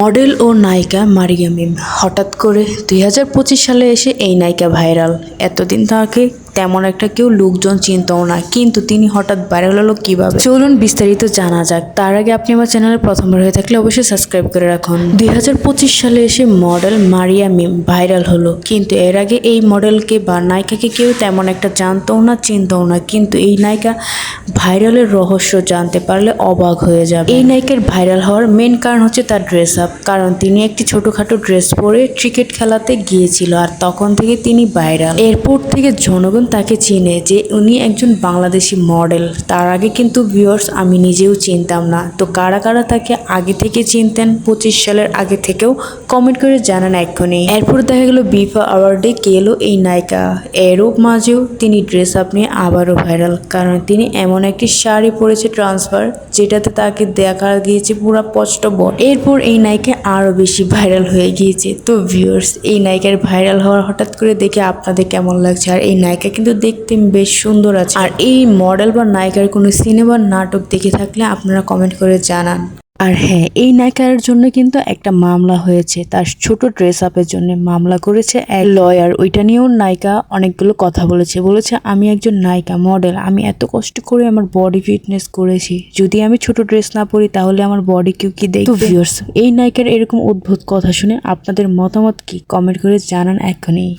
Model ও নায়িকা মারিয়া মিম হঠাৎ করে দুই হাজার পঁচিশ সালে এসে এই নায়িকা ভাইরাল। এতদিন তাকে তেমন একটা কেউ লোকজন চিনতও না। কিন্তু তিনি হঠাৎ ভাইরাল হলো কীভাবে? চলুন বিস্তারিত জানা যাক। তার আগে আপনি আমার চ্যানেলে প্রথমবার হয়ে থাকলে অবশ্যই সাবস্ক্রাইব করে রাখুন। দু হাজার পঁচিশ সালে এসে মডেল মারিয়া মিম ভাইরাল হলো। কিন্তু এর আগে এই মডেলকে বা নায়িকাকে কেউ তেমন একটা জানতও না, চিনতও না। কিন্তু এই নায়িকা ভাইরালের রহস্য জানতে পারলে অবাক হয়ে যাবে। এই নায়িকার ভাইরাল হওয়ার মেন কারণ হচ্ছে তার ড্রেস আপ কারণ তিনি একটি ছোটোখাটো ড্রেস পরে ক্রিকেট খেলাতে গিয়েছিল আর তখন থেকে তিনি ভাইরাল এরপর থেকে জনগণ তাকে চিনে যে উনি একজন বাংলাদেশি মডেল। তার আগে কিন্তু ভিউয়ার্স আমি নিজেও চিনতাম না। তো কারা কারা তাকে আগে থেকে চিনতেন, পঁচিশ সালের আগে থেকেও কমেন্ট করে জানান এক্ষুনি। এরপর দেখা গেল বিফা অ্যাওয়ার্ডে গেলো এই নায়িকা। এরও মাঝেও তিনি ড্রেস আপ নিয়ে আবারও ভাইরাল কারণ তিনি এমন একটি শাড়ি পরেছে ট্রান্সফার যেটাতে তাকে দেখা গিয়েছে পুরো স্পষ্ট বট। এরপর এই নায়িকা আরও বেশি ভাইরাল হয়ে গিয়েছে। তো ভিউয়ার্স এই নায়িকার ভাইরাল হওয়ার হঠাৎ করে দেখে আপনাদের কেমন লাগছে? আর এই নায়িকা কিন্তু দেখতে বেশ সুন্দর আছে। আর এই মডেল বা নায়িকার কোনো সিনেমা নাটক দেখে থাকলে আপনারা কমেন্ট করে জানান। আর হ্যাঁ এই নায়িকার জন্য কিন্তু একটা মামলা হয়েছে। তার ছোট ড্রেস আপের জন্য মামলা করেছে এক লয়ার ওইটা নিয়েও নায়িকা অনেকগুলো কথা বলেছে। বলেছে, আমি একজন নায়িকা মডেল আমি এত কষ্ট করে আমার বডি ফিটনেস করেছি। যদি আমি ছোট ড্রেস না পরি, তাহলে আমার বডি কেউ কি দেখবে? এই নায়িকার এরকম অদ্ভুত কথা শুনে আপনাদের মতামত কি? কমেন্ট করে জানান এখনই